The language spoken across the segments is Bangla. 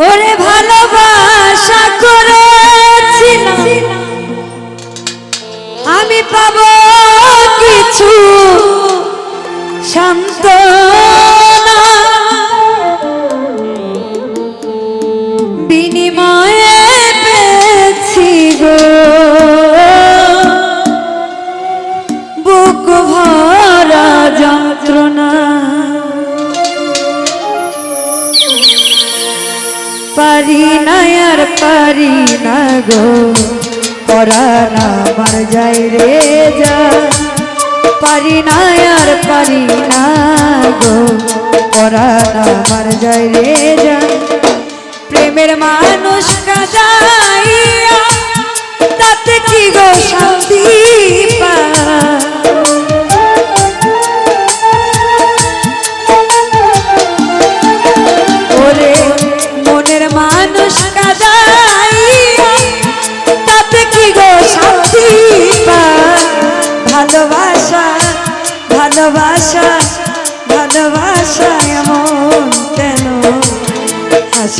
ওরে ভালোবাসা করেছিলাম আমি পাবো কিছু শান্ত পারি না গো। পরাণ আমার যাই রে যা। পারি না আর পারি না গো। পরাণ আমার যাই রে যা। প্রেমের মানুষ কাজাইয়া তাতে কি গো শান্তি?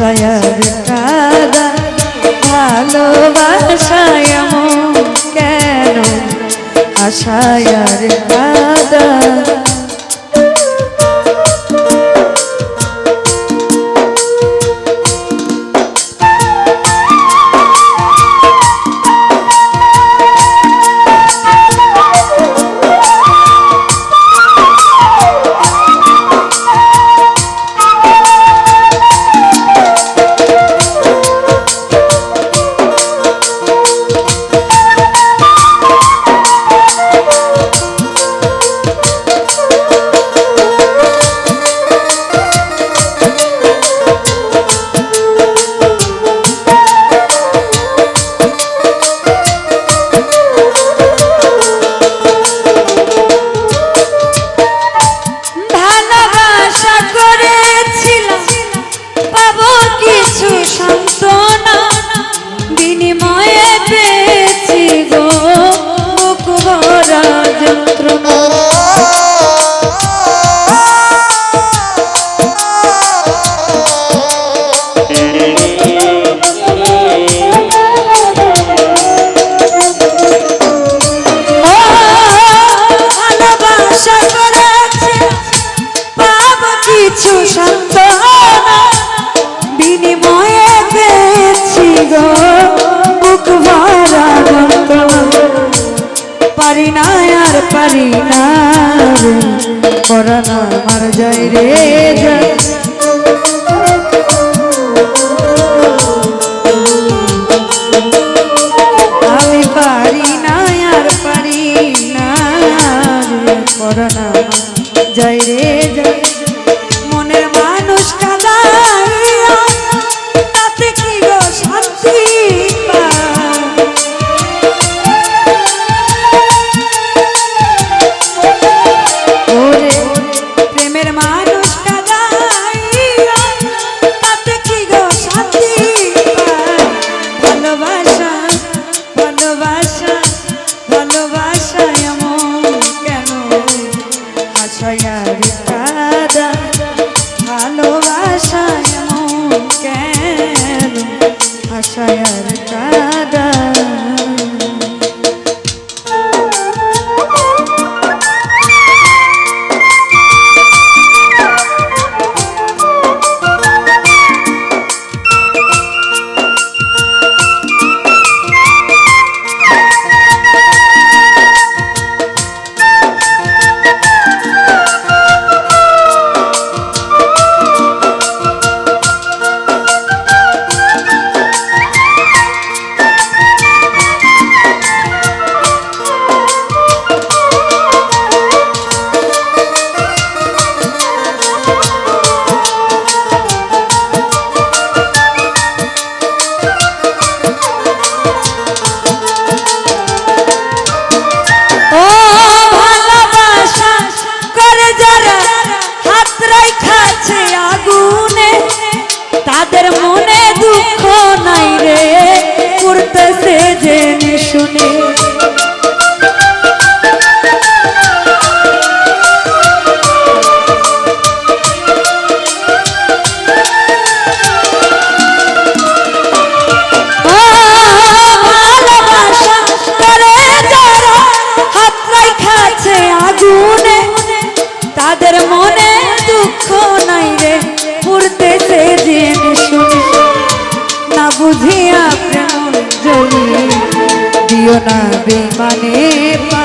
আর কাদা ভালোবাসায় কেন? আশায় আর কাদা। করোনা আমার যাই রে আমি পারি না আর পারি না করোনা জয় রে জয় না বিমানে পা।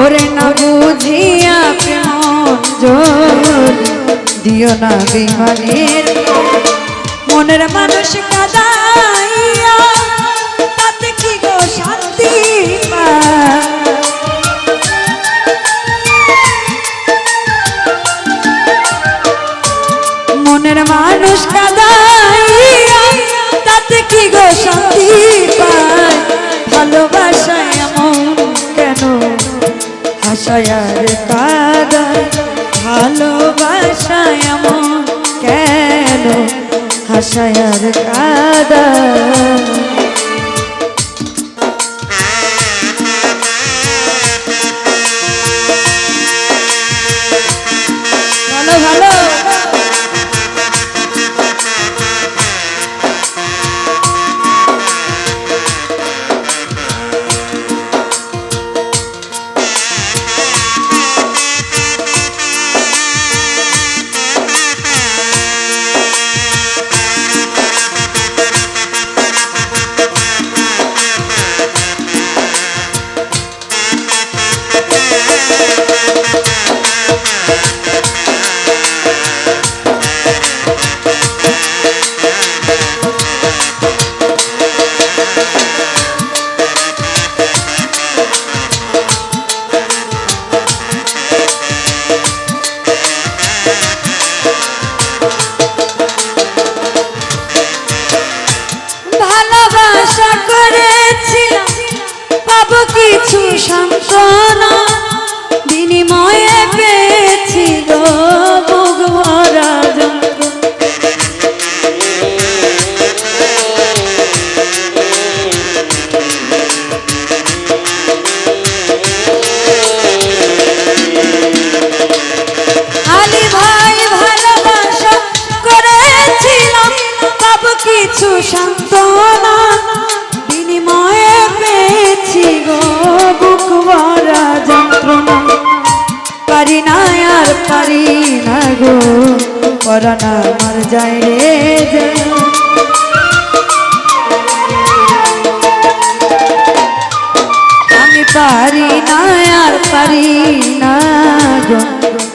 ওরে না বুঝিয়া প্রেম জোর। দিও না বিমানের মনের মানুষ কাদাইয়া তাতে কি গো শান্তি? হাসায়ার কাদা।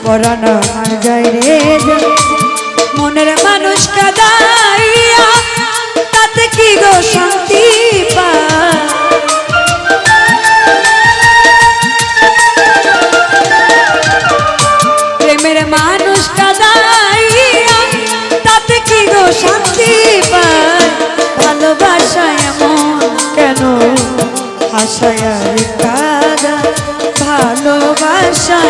পরানো আমার যায় রে মনের মানুষ কাদাইয়া, তাতে কি গো শান্তি পায়? প্রেমের তাতে কেন? হাসায়ার কাদা, ভালোবাসা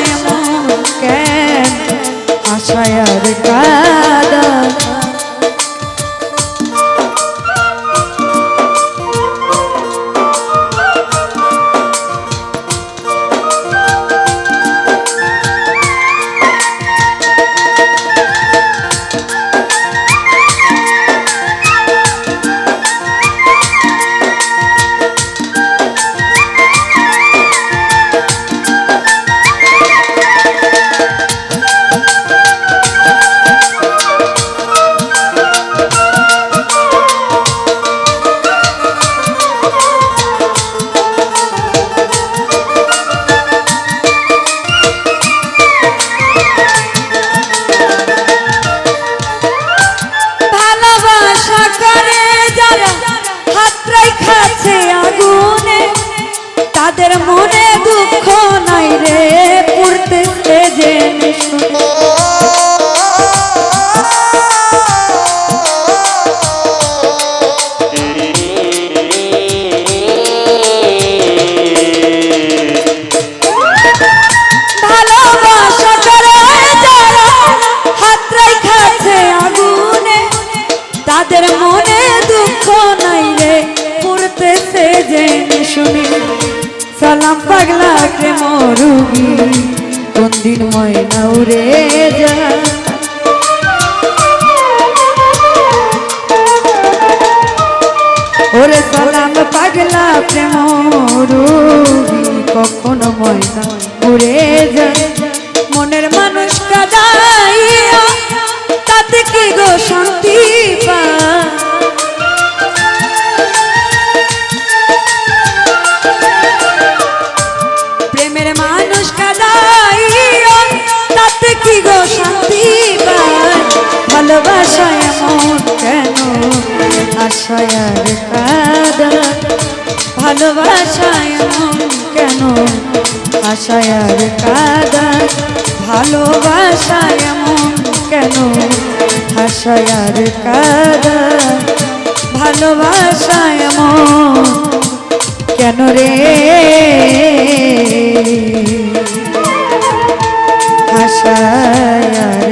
শুনে সালাম পাগলা প্রেম রুগী কোন দিন ময়না উড়ে যা ভালোবাসায় আর কাদা, ভালোবাসায় মন কেন? আশায় আর কাদা, ভালোবাসায় মন কেন? আশায় আর কাদা, ভালোবাসায় মন কেন রে? আশায়